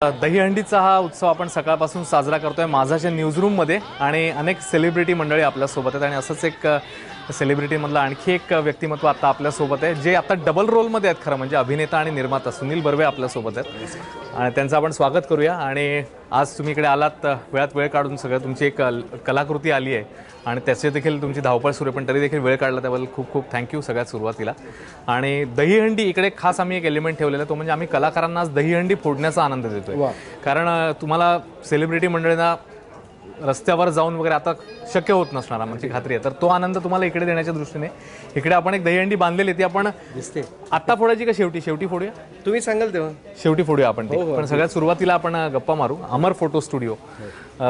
दहीहंडीचा हा उत्सव आपण सकाळपासून साजरा करतोय माझाच्या न्यूजरूममध्ये आणि अनेक सेलिब्रिटी मंडळी आपल्यासोबत आहेत आणि असंच एक सेलिब्रिटीमधलं आणखी एक व्यक्तिमत्व आता आपल्यासोबत आहे जे आता डबल रोलमध्ये आहेत खरं म्हणजे अभिनेता आणि निर्माता सुनील बर्वे आपल्यासोबत आहेत. आणि त्यांचं आपण स्वागत करूया. आणि आज तुम्ही इकडे आलात वेळात वेळ काढून सगळं तुमची एक कलाकृती आली आहे. आणि त्याचे देखील तुमची धावपळ सुरू आहे पण तरी देखील वेळ काढला त्याबद्दल खूप खूप थँक्यू सगळ्यात सुरुवातीला. आणि दहीहंडी इकडे एक खास आम्ही एक एलिमेंट ठेवलेला आहे तो म्हणजे आम्ही कलाकारांना आज दहीहंडी फोडण्याचा आनंद देतोय. कारण तुम्हाला सेलिब्रिटी मंडळींना रस्त्यावर जाऊन वगैरे आता शक्य होत नसणार आमची खात्री आहे. तर तो आनंद तुम्हाला इकडे देण्याच्या दृष्टीने. इकडे आपण एक दहीहंडी बांधलेली ती आपण दिसते. आत्ता फोडायची का शेवटी? शेवटी फोडूया? तुम्ही सांगाल तेव्हा. शेवटी फोडूया आपण ती. पण सगळ्यात सुरुवातीला आपण गप्पा मारू. Amar photo studio.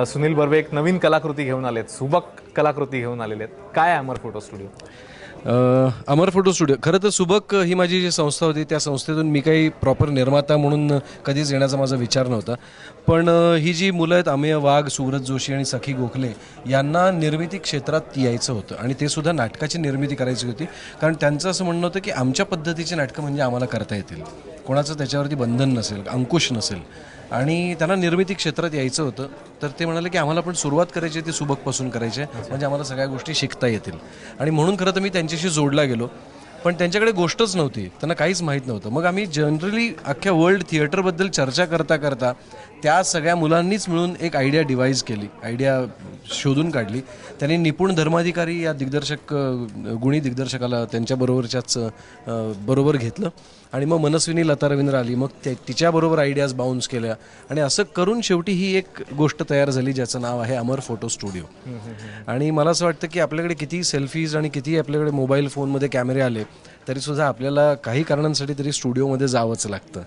Sunil Barve एक नवीन कलाकृती घेऊन आलेत. सुबक कलाकृती घेऊन आलेले आहेत. काय Amar photo studio? Amar photo studio. खरं तर सुबक ही माझी जी संस्था होती त्या संस्थेतून मी काही प्रॉपर निर्माता म्हणून कधीच येण्याचा माझा विचार नव्हता. पण ही जी मुलं आहेत अमेय वाघ सुरज जोशी आणि सखी गोखले यांना निर्मिती क्षेत्रात यायचं होतं. आणि ते सुद्धा नाटकाची निर्मिती करायची होती. कारण त्यांचं असं म्हणणं होतं की आमच्या पद्धतीची नाटकं म्हणजे आम्हाला करता येतील. कोणाचं त्याच्यावरती बंधन नसेल अंकुश नसेल आणि त्यांना निर्मिती क्षेत्रात यायचं होतं. तर ते म्हणाले की आम्हाला पण सुरुवात करायची आहे ती सुबकपासून करायची आहे. म्हणजे आम्हाला सगळ्या गोष्टी शिकता येतील. आणि म्हणून खरं तर मी त्यांच्याशी जोडला गेलो. पण त्यांच्याकडे गोष्टच नव्हती. त्यांना काहीच माहीत नव्हतं. मग आम्ही जनरली अख्ख्या वर्ल्ड थिएटरबद्दल चर्चा करता करता त्या सगळ्या मुलांनीच मिळून एक आयडिया डिवाईज केली आयडिया शोधून काढली. त्यांनी निपुण धर्माधिकारी या दिग्दर्शक गुणी दिग्दर्शकाला त्यांच्याबरोबरच्याच बरोबर घेतलं. आणि मग मनस्विनी लता रवींद्र आली. मग त्या तिच्याबरोबर आयडियाज बाउन्स केल्या. आणि असं करून शेवटी ही एक गोष्ट तयार झाली ज्याचं नाव आहे अमर फोटो स्टुडिओ. आणि मला असं वाटतं की आपल्याकडे किती सेल्फीज आणि किती आपल्याकडे मोबाईल फोनमध्ये कॅमेरे आले तरी सुद्धा आपल्याला काही कारणांसाठी तरी स्टुडिओमध्ये जावंच लागतं.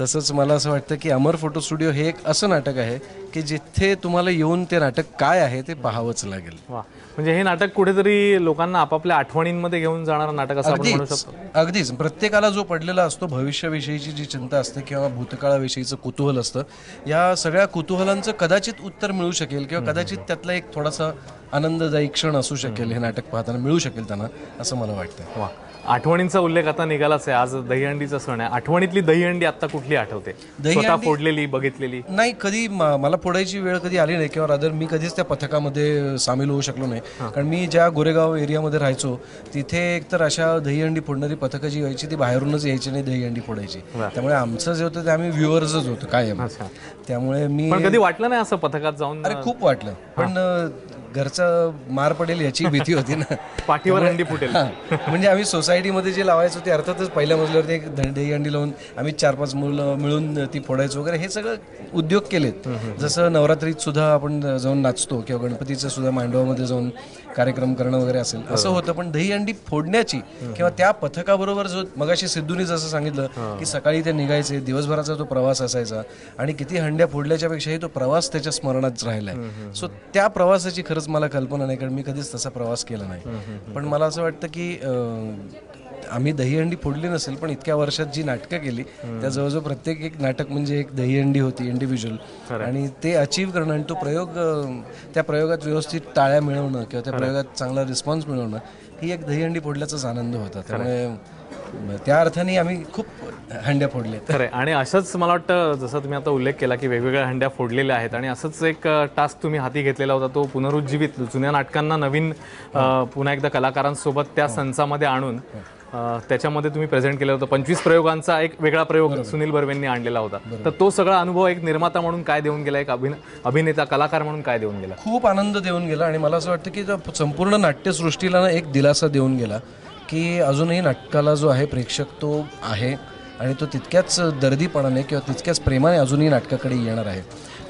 तसंच मला असं वाटतं की अमर फोटो स्टुडिओ हे एक असं नाटक आहे की जिथे तुम्हाला येऊन ते नाटक काय आहे ते पाहावंच लागेल. म्हणजे हे नाटक कुठेतरी लोकांना आपापल्या आठवणींमध्ये घेऊन जाणारं नाटक असं आपण म्हणू अगदीच शकतो. अगदीच. प्रत्येकाला जो पडलेला असतो भविष्याविषयीची जी चिंता असते किंवा भूतकाळाविषयीचं कुतूहल असतं या सगळ्या कुतूहलांचं कदाचित उत्तर मिळू शकेल किंवा कदाचित त्यातला एक थोडासा आनंददायी क्षण असू शकेल हे नाटक पाहताना मिळू शकेल त्यांना असं मला वाटतं वा. आठवणींचा उल्लेख आता निघालाच आहे. आज दहीहंडीचा सण आहे. आठवणीतली दहीहंडी आता कुठली आठवते? स्वतः फोडलेली बघितलेली? नाही कधी मला फोडायची वेळ कधी आली नाही किंवा रादर मी कधीच त्या पथकामध्ये सामील होऊ शकलो नाही. कारण मी ज्या गोरेगाव एरियामध्ये राहायचो तिथे एकतर अशा दहीहंडी फोडणारी पथकं जी यायची ती बाहेरूनच यायची नाही दहीहंडी फोडायची. त्यामुळे आमचं जे होतं ते आम्ही व्ह्युअर्सच होतो कायम. त्यामुळे मी कधी वाटलं नाही असं पथकात जाऊन? अरे खूप वाटलं. पण घरचा मार पडेल याची भीती होती ना. पाठीवर हंडी फुटेल. म्हणजे आम्ही सोसायटीमध्ये जे लावायचो ते अर्थातच पहिल्या मजल्यावरती एक ध- दहीहंडी लावून आम्ही चार पाच मुलं मिळून ती फोडायचो वगैरे हे सगळं उद्योग केलेत. जसं नवरात्रीत सुद्धा आपण जाऊन नाचतो किंवा गणपतीचं सुद्धा मांडवामध्ये जाऊन कार्यक्रम करणं वगैरे असेल असं होतं. पण दहीहंडी फोडण्याची किंवा त्या पथकाबरोबर जो मगाशी सिद्धूनी जसं सांगितलं की सकाळी ते निघायचे दिवसभराचा तो प्रवास असायचा आणि किती हंड्या फोडल्याच्या पेक्षाही तो प्रवास त्याच्या स्मरणात राहिलाय. सो त्या प्रवासाची खरंच मला कल्पना नाही कारण मी कधीच तसा प्रवास केला नाही. पण मला असं वाटतं की आम्ही दहीहंडी फोडली नसेल पण इतक्या वर्षात जी नाटकं केली त्या जवळजवळ प्रत्येक एक नाटक म्हणजे एक दहीहंडी होती इंडिव्हिज्युअल आणि ते अचीव करणं आणि तो प्रयोग त्या प्रयोगात व्यवस्थित टाळ्या मिळवणं किंवा त्या प्रयोगात चांगला रिस्पॉन्स मिळवणं ही एक दहीहंडी फोडल्याचाच आनंद होता. त्यामुळे त्या अर्थाने आम्ही खूप हंड्या फोडल्या खरंय आणि असंच मला वाटतं जसं तुम्ही आता उल्लेख केला की वेगवेगळ्या हंड्या फोडलेल्या आहेत आणि असंच एक टास्क तुम्ही हाती घेतलेला होता तो पुनरुज्जीवित जुन्या नाटकांना नवीन पुन्हा एकदा कलाकारांसोबत त्या संचामध्ये आणून त्याच्यामध्ये तुम्ही प्रेझेंट केलं होतं. पंचवीस प्रयोगांचा एक वेगळा प्रयोग सुनील बर्वेंनी आणलेला होता. तर तो सगळा अनुभव एक निर्माता म्हणून काय देऊन गेला एक अभिन अभिनेता कलाकार म्हणून काय देऊन गेला? खूप आनंद देऊन गेला आणि मला असं वाटतं की संपूर्ण नाट्यसृष्टीला ना एक दिलासा देऊन गेला की अजूनही नाटकाला जो आहे प्रेक्षक तो आहे आणि तो तितक्याच दर्दीपणाने किंवा तितक्याच प्रेमाने अजूनही नाटकाकडे येणार आहे.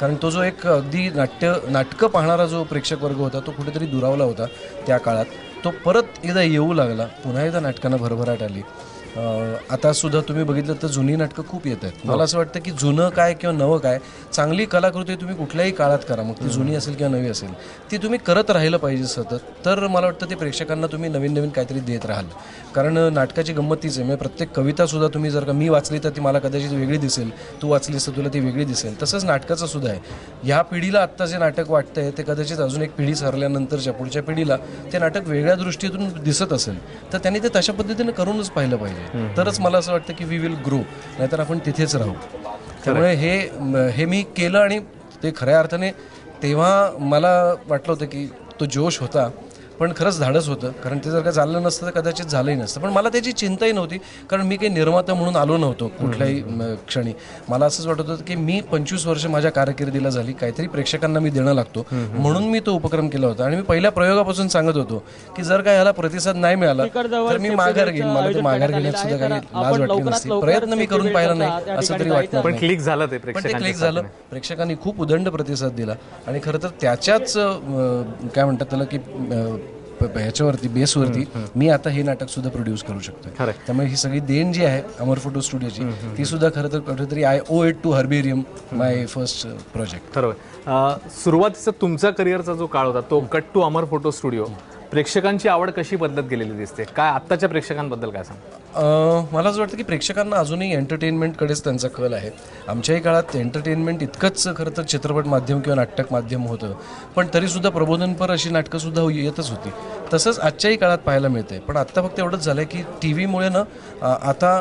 कारण तो जो एक अगदी नाट्य नाटकं पाहणारा जो प्रेक्षक वर्ग होता तो कुठेतरी दुरावला होता त्या काळात. तो परत एकदा येऊ लागला. पुन्हा एकदा नाटकांना भरभराट आली. आता सुद्धा तुम्ही बघितलं तर जुनी नाटकं खूप येत आहेत. मला असं वाटतं की जुनं काय किंवा नवं काय चांगली कलाकृती तुम्ही कुठल्याही काळात करा. मग ती जुनी असेल किंवा नवी असेल ती तुम्ही करत राहिलं पाहिजे सतत. तर मला वाटतं ते प्रेक्षकांना तुम्ही नवीन नवीन काहीतरी देत राहाल. कारण नाटकाची गंमत तीच आहे. म्हणजे प्रत्येक कविता सुद्धा तुम्ही जर का मी वाचली तर ती मला कदाचित वेगळी दिसेल तू वाचलीस तर तुला ती वेगळी दिसेल. तसंच नाटकाचं सुद्धा आहे. ह्या पिढीला आत्ता जे नाटक वाटतंय ते कदाचित अजून एक पिढी सरल्यानंतरच्या पुढच्या पिढीला ते नाटक वेगळ्या दृष्टीतून दिसत असेल तर त्यांनी ते तशा पद्धतीने करूनच पाहिलं पाहिजे. तरच मला असं वाटतं की वी विल ग्रो नाहीतर आपण तिथेच राहू. त्यामुळे हे हे मी केलं आणि ते खऱ्या अर्थाने तेव्हा मला वाटलं होतं की तो जोश होता. पण खरंच धाडस होतं. कारण ते जर का चाललं नसतं तर कदाचित झालंही नसतं. पण मला त्याची चिंताही नव्हती. कारण मी काही निर्माता म्हणून आलो नव्हतो कुठल्याही क्षणी. मला असंच वाटत होतं की मी पंचवीस वर्ष माझ्या कारकिर्दीला झाली. काहीतरी प्रेक्षकांना मी देणं लागतो. म्हणून मी तो उपक्रम केला होता. आणि मी पहिल्या प्रयोगापासून सांगत होतो की जर का ह्याला प्रतिसाद नाही मिळाला तर मी माघार घेईन. मला ते माघार घेण्यात सुद्धा काही लाज वाटली नसती. प्रयत्न मी करून पाहिला नाही असं तरी वाटणार पण क्लिक झालं ते पण ते क्लिक झालं. प्रेक्षकांनी खूप उदंड प्रतिसाद दिला. आणि खरं तर त्याच्याच काय म्हणतात त्याला की ह्याच्यावरती बेसवरती मी आता हे नाटक सुद्धा प्रोड्यूस करू शकतो. त्यामुळे ही सगळी देण जी आहे अमर फोटो स्टुडिओची ती सुद्धा खरं तर कुठेतरी I owe it to herbarium my first project um, सुरुवातीचा तुमचा करिअरचा जो काळ होता तो cut to Amar photo studio प्रेक्षकांची आवड कशी बदलत गेलेली दिसते? काय आत्ताच्या प्रेक्षकांबद्दल काय सांग मला असं वाटतं की प्रेक्षकांना अजूनही एंटरटेनमेंटकडेच त्यांचा कल आहे. आमच्याही काळात एंटरटेनमेंट इतकंच खरं तर चित्रपट माध्यम किंवा नाटक माध्यम होतं. पण तरीसुद्धा प्रबोधनपर अशी नाटकंसुद्धा हो- येतच होती. तसंच आजच्याही काळात पाहायला मिळते पण आत्ता फक्त एवढंच झालं आहे की टी व्हीमुळे ना आता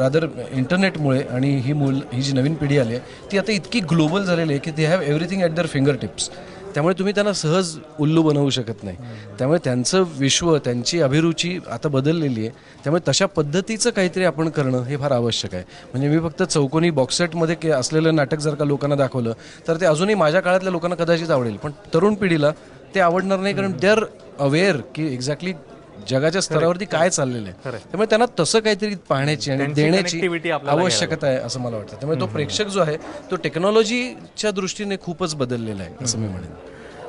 रादर इंटरनेटमुळे आणि ही मूल ही जी नवीन पिढी आली आहे ती आता इतकी ग्लोबल झालेली आहे की they have everything at their finger tips त्यामुळे तुम्ही त्यांना सहज उल्लू बनवू शकत नाही. त्यामुळे त्यांचं विश्व त्यांची अभिरुची आता बदललेली आहे. त्यामुळे तशा पद्धतीचं काहीतरी आपण करणं हे फार आवश्यक आहे. म्हणजे मी फक्त चौकोनी बॉक्सेटमध्ये के असलेलं नाटक जर का लोकांना दाखवलं तर ते अजूनही माझ्या काळातल्या लोकांना कदाचित आवडेल. पण तरुण पिढीला ते आवडणार नाही कारण दे आर अवेअर की एक्झॅक्टली जगाच्या स्तरावरती काय चाललेलं आहे? त्यामुळे त्यांना तसं काहीतरी पाहण्याची आणि देण्याची आवश्यकता आहे असं मला वाटतं. त्यामुळे तो प्रेक्षक जो आहे तो टेक्नॉलॉजीच्या दृष्टीने खूपच बदललेला आहे असं मी म्हणेन.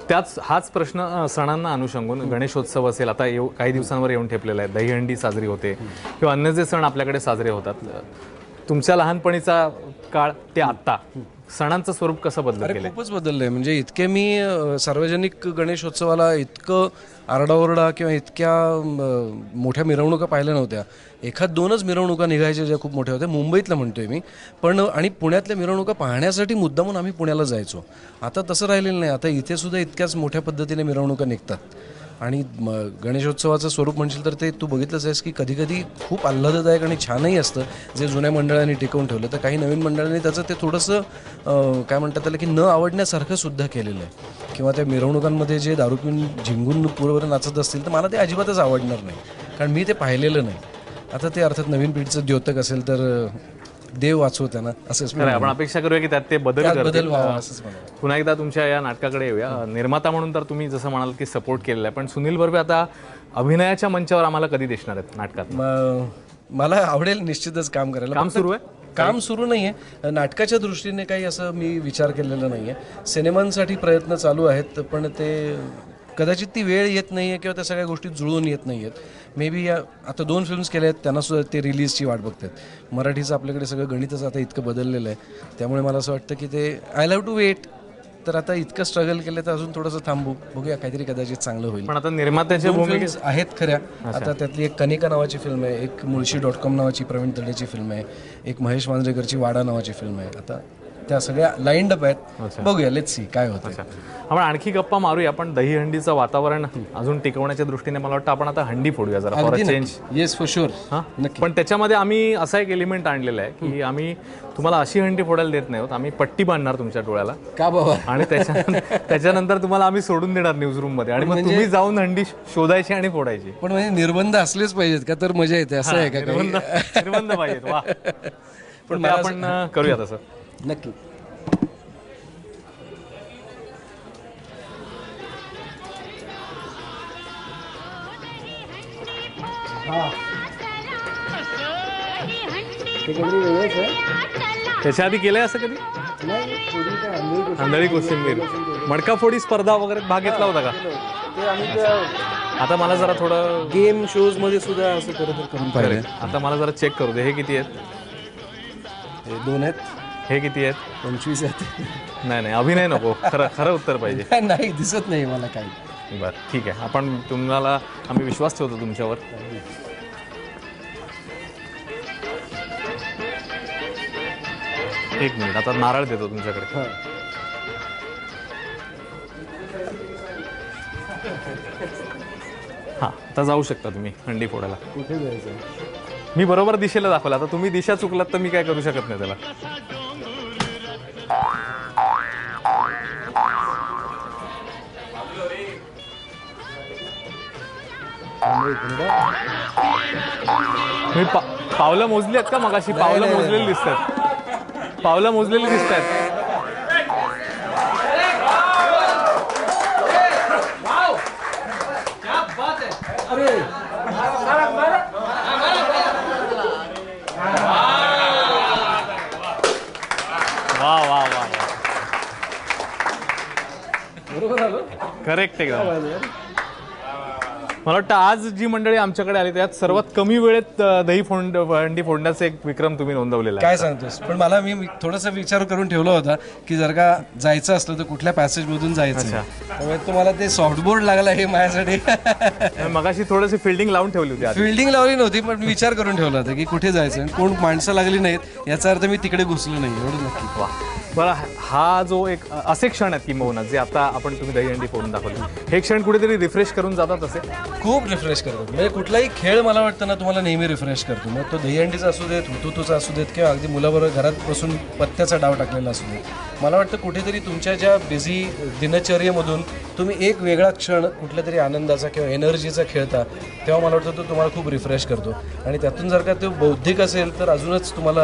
त्याच हाच प्रश्न सणांना अनुषंगून गणेशोत्सव असेल आता येऊ काही दिवसांवर येऊन ठेपलेला आहे. दहीहंडी साजरी होते किंवा अन्य जे सण आपल्याकडे साजरे होतात. तुमच्या लहानपणीचा काळ ते आत्ता. सणांचं स्वरूप कसं बदलत अरे खूपच बदललंय. म्हणजे इतके मी सार्वजनिक गणेशोत्सवाला इतकं आरडाओरडा किंवा इतक्या मोठ्या मिरवणुका पाहिल्या नव्हत्या. एखाद दोनच मिरवणुका निघायच्या ज्या खूप मोठ्या होत्या. मुंबईतल्या म्हणतोय मी. पण आणि पुण्यातल्या मिरवणुका पाहण्यासाठी मुद्दामून आम्ही पुण्याला जायचो. आता तसं राहिलेलं नाही. आता इथे सुद्धा इतक्याच मोठ्या पद्धतीने मिरवणुका निघतात. आणि म, गणेशोत्सवाचं स्वरूप म्हणशील तर ते तू बघितलंच आहेस की कधीकधी खूप आल्हाददायक आणि छानही असतं. जे जुन्या मंडळांनी टिकवून ठेवलं. तर काही नवीन मंडळांनी त्याचं ते थोडंसं काय म्हणतात त्याला की न आवडण्यासारखं सुद्धा केलेलं आहे. किंवा त्या मिरवणुकांमध्ये जे दारू पिऊन झिंगून पूर्ववर नाचत असतील तर मला ते अजिबातच आवडणार नाही. कारण मी ते पाहिलेलं नाही. आता ते अर्थात नवीन पिढीचं द्योतक असेल तर देव वाचव त्यांना असंच खरं आहे, आपण अपेक्षा करूया की त्यात ते बदल त्यात करतील. बदल व्हावा असंच मला वाटतं. पुन्हा एकदा तुमच्या या नाटकाकडे येऊया. निर्माता म्हणून तर तुम्ही जसं म्हणाल की सपोर्ट केलेला आहे. पण सुनील बर्वे आता अभिनयाच्या मंचावर आम्हाला कधी दिसणार आहेत नाटकात? म- मला आवडेल निश्चितच काम करायला. काम फक्त सुरू आहे? काम सुरू नाहीये. नाटकाच्या दृष्टीने काही असं मी विचार केलेला नाहीये. सिनेमांसाठी प्रयत्न चालू आहेत पण ते कदाचित ती वेळ येत नाहीये किंवा त्या सगळ्या गोष्टी जुळून येत नाहीयेत. मे बी आता दोन फिल्म्स केल्या आहेत त्यांना सुद्धा ते रिलीजची वाट बघतात. मराठीचं आपल्याकडे सगळं गणितच आता इतकं बदललेलं आहे. त्यामुळे मला असं वाटतं की ते आय लव्ह टू वेट तर आता इतकं स्ट्रगल केलं तर अजून थोडंसं थांबू. बघूया काहीतरी कदाचित चांगलं होईल. पण आता निर्मात्याच्या films आहेत खऱ्या. आता त्यातली एक कनिका नावाची फिल्म आहे एक मुळशी डॉट कॉम नावाची प्रवीण तडेची फिल्म आहे एक महेश मांजरेकरची वाडा नावाची फिल्म आहे. आता त्या सगळ्या लाईंड अप आहेत. बघूया लेट्स सी काय होतं आपण आणखी गप्पा मारूया. पण दहीहंडीचं वातावरण अजून टिकवण्याच्या दृष्टीने मला वाटतं आपण आता हंडी फोडूया जरा चेंज येस फॉर शुअर हा? पण त्याच्यामध्ये आम्ही असा एक एलिमेंट आणलेला आहे की आम्ही तुम्हाला अशी हंडी फोडायला देत नाही आहोत. आम्ही पट्टी बांधणार तुमच्या डोळ्याला. का बाबा? आणि त्याच्या त्याच्यानंतर तुम्हाला आम्ही सोडून देणार न्यूज रूममध्ये आणि मग तुम्ही जाऊन हंडी शोधायची आणि फोडायची. पण म्हणजे निर्बंध असलेच पाहिजेत का? तर मजा येते. असं आहे का? निर्बंध पाहिजेत. वा. पण आपण करूया तसं. नक्की. त्याच्या आधी केलंय असं कधी? आंधळी कोशिंबीर. मडकाफोडी स्पर्धा वगैरे भाग घेतला होता का? आता मला जरा थोडं गेम शोजमध्ये सुद्धा असं करत करून आता मला जरा चेक करू दे. हे किती आहेत? हे दोन आहेत. हे किती आहेत? पंचवीस आहेत. नाही नाही अभिनय नको. खरं खरं उत्तर पाहिजे. नाही दिसत नाही मला काही. बरं ठीक आहे. आपण तुम्हाला आम्ही विश्वास ठेवतो तुमच्यावर. एक मिनिट आता नारळ देतो तुमच्याकडे. हा. आता जाऊ शकता तुम्ही हंडी फोडायला. कुठे जायचं? मी बरोबर दिशेला दाखवलं. आता तुम्ही दिशा चुकलात तर मी काय करू शकत नाही त्याला. मी पा पावलं मोजली आहेत का मगाशी? पावलं मोजलेली दिसत आहेत पावलं मोजलेली दिसत आहेत वा वा वा करेक्ट एकदम. मला वाटतं आज जी मंडळी आमच्याकडे आली त्यात सर्वात कमी वेळेत अ, दही फोंड अंडी फोडण्याचा एक विक्रम तुम्ही नोंदवलेला आहे. काय सांगतोस? पण मला मी थोडासा विचार करून ठेवला होता की जर का जायचं असलं तर कुठल्या पॅसेज मधून जायचं? त्यामुळे तुम्हाला ते सॉफ्टबोर्ड लागला हे माझ्यासाठी. आणि मगाशी थोडीशी फिल्डिंग लावून ठेवली होती आधी. फिल्डिंग लावली नव्हती पण विचार करून ठेवला होता की कुठे जायचं? आणि कोण माणसं लागली नाहीत याचा अर्थ मी तिकडे घुसलो नाही एवढं नक्की. वा. बरं हा जो एक असे क्षण आहेत किंबहुना जे आता आपण तुम्ही दही अंडी फोडून दाखवले हे क्षण कुठेतरी रिफ्रेश करून जातात असे? खूप रिफ्रेश करतात म्हणजे कुठलाही खेळ मला वाटतं ना तुम्हाला नेहमी रिफ्रेश करतो. मग तो दहीहंडीचा असू देत हुतुतूचा असू देत किंवा अगदी मुलाबरोबर घरात बसून पत्त्याचा डाव टाकलेला असू देत. मला वाटतं कुठेतरी तुमच्या ज्या बिझी दिनचर्येमधून तुम्ही एक वेगळा क्षण कुठल्या तरी आनंदाचा किंवा एनर्जीचा खेळता तेव्हा मला वाटतं तो तुम्हाला खूप रिफ्रेश करतो. आणि त्यातून जर का तो बौद्धिक असेल तर अजूनच तुम्हाला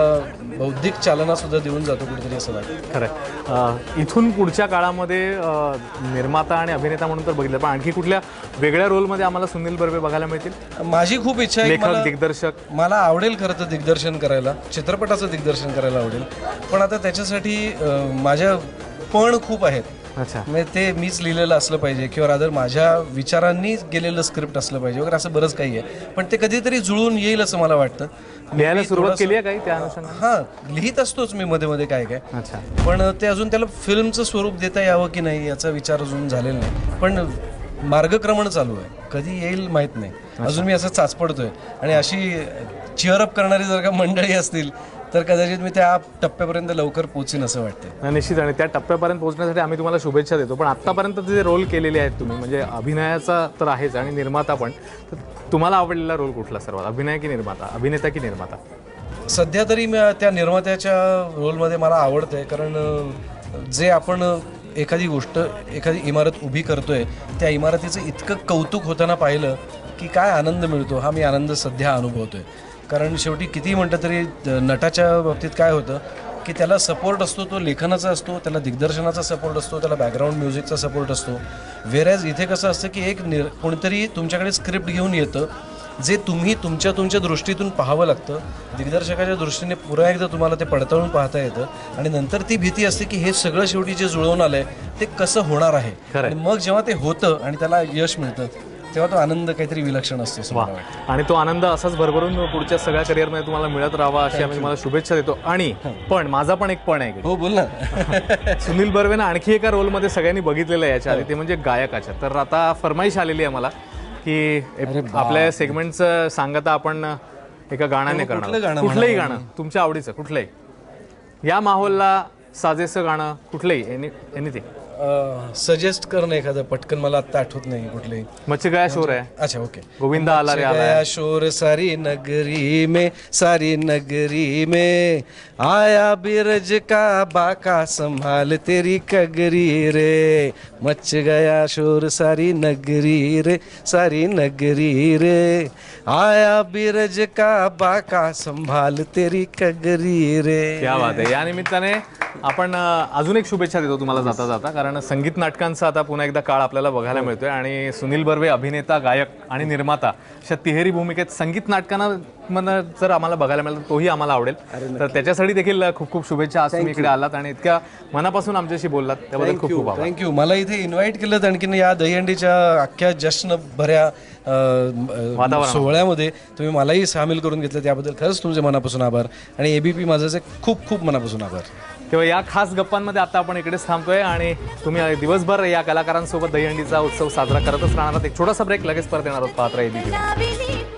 बौद्धिक चालनासुद्धा देऊन जातो कुठेतरी असं वाटतं. खरं आहे. इथून पुढच्या काळामध्ये निर्माता आणि अभिनेता म्हणून तर बघितलं पण आणखी कुठल्या वेगळ्या रोलमध्ये आम्हाला सुनील बर्वे बघायला मिळतील? माझी खूप इच्छा आहे लेखक मला- दिग्दर्शक. मला आवडेल खरं तर दिग्दर्शन करायला. चित्रपटाचं दिग्दर्शन करायला आवडेल. पण आता त्याच्यासाठी अं, माझ्या पण खूप आहेत. अच्छा. म्हणजे ते मीच लिहिलेलं असलं पाहिजे किंवा रादर माझ्या विचारांनी गेलेलं स्क्रिप्ट असलं पाहिजे वगैरे असं बरंच काही आहे. पण ते कधीतरी जुळून येईल असं मला वाटतं. लिहायला सुरुवात केली आहे काही त्या अनुषंगाने? हां लिहित असतोच मी मध्ये मध्ये काय काय. अच्छा. पण ते अजून त्याला फिल्मचं स्वरूप देता यावं की नाही याचा विचार अजून झालेला नाही. पण मार्गक्रमण चालू आहे. कधी येईल माहीत नाही. अजून मी असं चाचपडतोय. आणि अशी चिअरअप करणारी जर का मंडळी असतील तर कदाचित मी त्या टप्प्यापर्यंत लवकर पोचीन असं वाटतं निश्चित आणि त्या टप्प्यापर्यंत पोहोचण्यासाठी आम्ही तुम्हाला शुभेच्छा देतो. पण आत्तापर्यंत जे रोल केलेले आहेत तुम्ही म्हणजे अभिनयाचा तर आहेच आणि निर्माता पण तर तुम्हाला आवडलेला रोल कुठला सर्वात? अभिनय की निर्माता? अभिनेता की निर्माता? सध्या तरी मी त्या निर्मात्याच्या रोलमध्ये मला आवडतं आहे कारण जे आपण एखादी गोष्ट एखादी इमारत उभी करतोय त्या इमारतीचं इतकं कौतुक होताना पाहिलं की काय आनंद मिळतो. हा मी आनंद सध्या अनुभवतोय. कारण शेवटी किती म्हटलं तरी नटाच्या बाबतीत काय होतं की त्याला सपोर्ट असतो तो लेखनाचा असतो त्याला दिग्दर्शनाचा सपोर्ट असतो त्याला बॅकग्राऊंड म्युझिकचा सपोर्ट असतो. वेरॅज इथे कसं असतं की एक निर कोणतरी तुमच्याकडे स्क्रिप्ट घेऊन येतं जे तुम्ही तुमच्या तुमच्या दृष्टीतून पाहावं लागतं दिग्दर्शकाच्या दृष्टीने पुन्हा एकदा तुम्हाला ते पडताळून पाहता येतं आणि नंतर ती भीती असते की हे सगळं शेवटी जे जुळवून आलंय ते कसं होणार आहे. आणि मग जेव्हा ते होतं आणि त्याला यश मिळतं तेव्हा तो आनंद काहीतरी विलक्षण असतो. आणि तो आनंद असाच भरभरून पुढच्या सगळ्या करिअरमध्ये तुम्हाला मिळत राहावा अशी आम्ही तुम्हाला शुभेच्छा देतो. आणि पण माझा पण एक पण आहे. हो बोल ना. सुनील बर्वेनं आणखी एका रोलमध्ये सगळ्यांनी बघितलेलं आहे याच्या आधी. ते म्हणजे गायकाच्या. तर आता फरमाईश आलेली आहे मला. की आपल्या सेगमेंटचं सांगता आपण एका गाण्याने करणार गाणं कुठलंही गाणं. तुमच्या आवडीचं कुठलंही. या माहोलला साजेसं गाणं कुठलंही एनी एनिथिंग सजेस्ट कर ना एखादं पटकन मला आता आठवत नाही कुठलंही. मच्छी गया शोर आहे. अच्छा ओके गोविंदा आला रे आला गया शोर सारी नगरी में सारी नगरी में. आया बिरज का बाका संभाल तेरी कगरी रे. मच गया शोर सारी नगरी रे सारी नगरी रे. आया बिरज का बाका संभाल तेरी कगरी रे. क्या बात आहे. या निमित्ताने आपण अ, अजून एक शुभेच्छा देतो तुम्हाला जाता जाता कारण संगीत नाटकांचा आता पुन्हा एकदा काळ आपल्याला बघायला मिळतोय. आणि सुनील बर्वे अभिनेता गायक आणि निर्माता अशा तिहेरी भूमिकेत संगीत नाटकांना जर आम्हाला बघायला मिळालं तोही आम्हाला आवडेल. तर त्याच्यासाठी देखील खूप खूप शुभेच्छा. आज तुम्ही इकडे आलात आणि इतक्या मनापासून आमच्याशी बोललात त्याबद्दल खूप खूप थँक्यू मला इथे इन्व्हाइट केलं आणखीन या दहीहंडीच्या अख्ख्या जश्न भऱ्या सोहळ्यामध्ये तुम्ही मलाही सामील करून घेतलं. त्याबद्दल खरंच तुमचे मनापासून आभार. आणि एबीपी माझं खूप खूप मनापासून आभार. तेव्हा या खास गप्पांमध्ये आता आपण इकडेच थांबतोय आणि तुम्ही दिवसभर या कलाकारांसोबत दहीहंडीचा उत्सव साजरा करतच राहणार एक छोटासा ब्रेक लगेच परत येणार आहोत. पाहत राहा